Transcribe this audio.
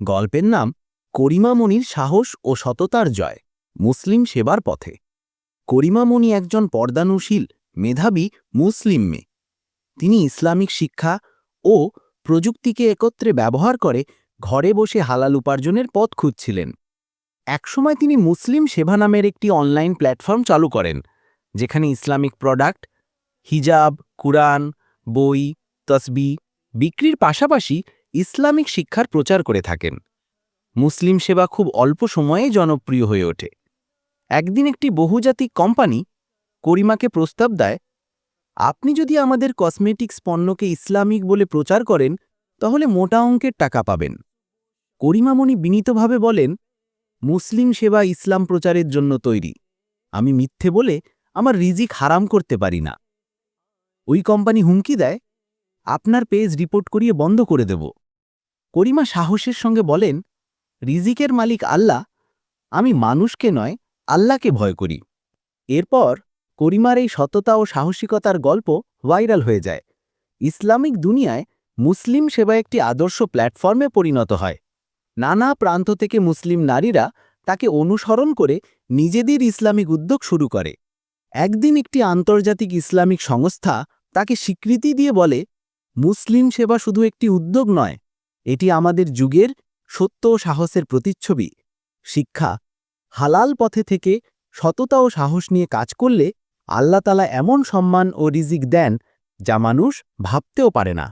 গল্পের নাম করিমামণির সাহস ও সততার জয়, মুসলিম সেবার পথে। করিমামণি একজন পর্দানুশীল, মেধাবী মুসলিম মেয়ে। তিনি ইসলামিক শিক্ষা ও প্রযুক্তিকে একত্রে ব্যবহার করে ঘরে বসে হালাল উপার্জনের পথ খুঁজছিলেন। একসময় তিনি মুসলিম সেবা নামের একটি অনলাইন প্ল্যাটফর্ম চালু করেন, যেখানে ইসলামিক প্রোডাক্ট, হিজাব, কুরআন, বই, তসবি বিক্রির পাশাপাশি ইসলামিক শিক্ষার প্রচার করে থাকেন। মুসলিম সেবা খুব অল্প সময়ে জনপ্রিয় হয়ে ওঠে। একদিন একটি বহুজাতিক কোম্পানি করিমাকে প্রস্তাব দেয়, আপনি যদি আমাদের কসমেটিক্স পণ্যকে ইসলামিক বলে প্রচার করেন, তাহলে মোটা অঙ্কের টাকা পাবেন। করিমামণি বিনীতভাবে বলেন, মুসলিম সেবা ইসলাম প্রচারের জন্য তৈরি। আমি মিথ্যে বলে আমার রিজিক হারাম করতে পারি না। ওই কোম্পানি হুমকি দেয়, আপনার পেজ রিপোর্ট করিয়ে বন্ধ করে দেব। করিমা সাহসের সঙ্গে বলেন, রিজিকের মালিক আল্লাহ, আমি মানুষকে নয়, আল্লাহকে ভয় করি। এরপর করিমার এই সততা ও সাহসিকতার গল্প ভাইরাল হয়ে যায়। ইসলামিক দুনিয়ায় মুসলিম সেবা একটি আদর্শ প্ল্যাটফর্মে পরিণত হয়। নানা প্রান্ত থেকে মুসলিম নারীরা তাকে অনুসরণ করে নিজেদের ইসলামিক উদ্যোগ শুরু করে। একদিন একটি আন্তর্জাতিক ইসলামিক সংস্থা তাকে স্বীকৃতি দিয়ে বলে, মুসলিম সেবা শুধু একটি উদ্যোগ নয় এটি আমাদের যুগের সত্য ও সাহসের প্রতিচ্ছবি। শিক্ষা, হালাল পথে থেকে সততা ও সাহস নিয়ে কাজ করলে আল্লাতালা এমন সম্মান ও রিজিক দেন যা মানুষ ভাবতেও পারে না।